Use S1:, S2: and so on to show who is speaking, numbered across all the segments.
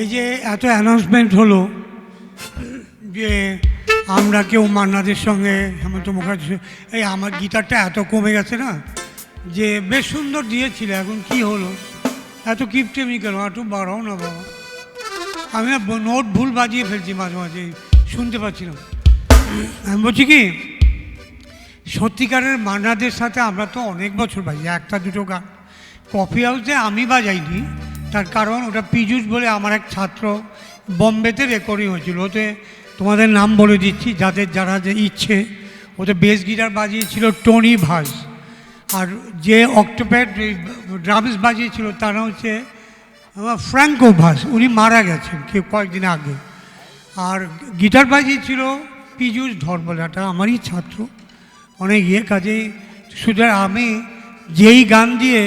S1: এই যে এত অ্যানাউন্সমেন্ট হলো যে আমরা কেউ মান্নাদের সঙ্গে হেমন্ত মুখার্জির এই আমার গিটারটা এত কমে গেছে না, যে বেশ সুন্দর দিয়েছিল, এখন কি হলো? এত কিপটেমি কেন? একটু বাড়াও না বাবা। আমি নোট ভুল বাজিয়ে ফেলছি মাঝে মাঝে শুনতে পাচ্ছি না। আমি বলছি কি, সত্যিকারের মান্নাদের সাথে আমরা তো অনেক বছর বাজি একটা দুটো গান। কফি হাউসে আমি বাজাইনি তার কারণ ওটা পীযুষ বলে আমার এক ছাত্র বম্বেতে রেকর্ডিং হয়েছিল। ওতে তোমাদের নাম বলে দিচ্ছি, যাদের যারা যে ইচ্ছে। ওতে বেস গিটার বাজিয়েছিল টনি ভাস আর যে অক্টোপ্যাড ড্রামস বাজিয়েছিল, তারা হচ্ছে ফ্র্যাঙ্কো ভাস উনি মারা গেছেন কেউ কয়েকদিন আগে। আর গিটার বাজিয়েছিল পীযুষ ধর্মলাটা আমারই ছাত্র। অনেক ইয়ে কাজেই। সুতরাং আমি যেই গান দিয়ে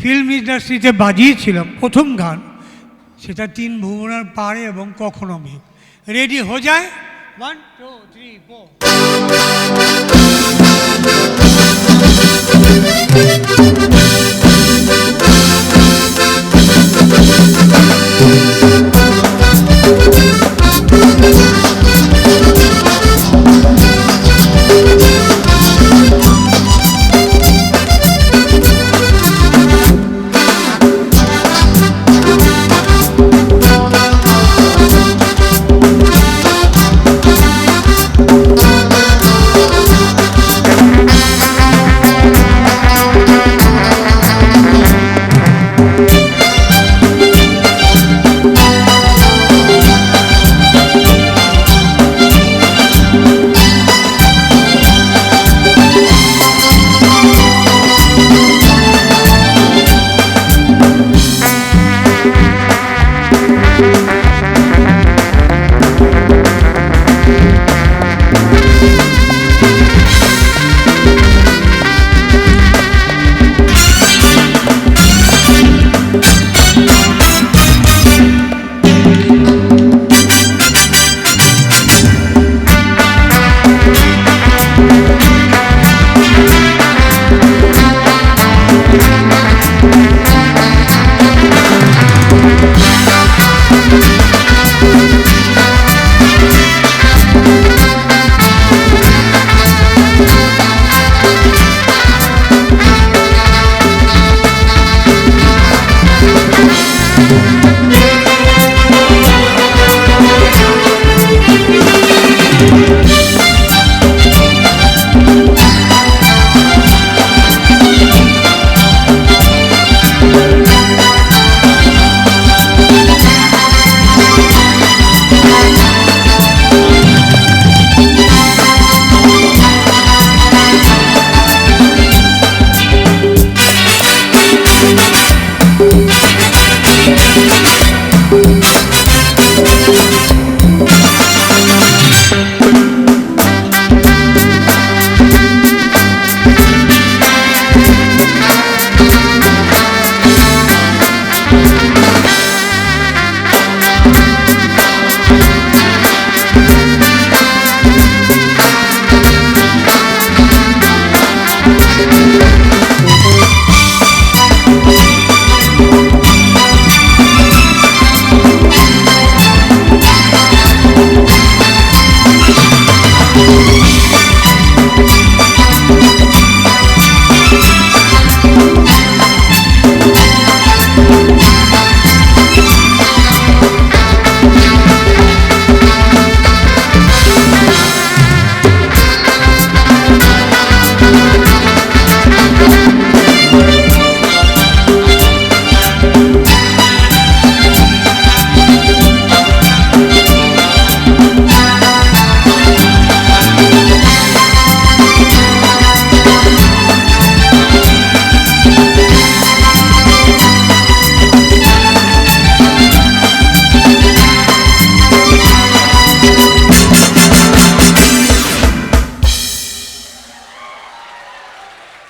S1: ফিল্ম ইন্ডাস্ট্রিতে বাজিয়েছিলাম প্রথম গান, সেটা তিন ভুবনার পারে এবং কখনো মেঘ রেডি হয়ে যায়? One two three four Thank you.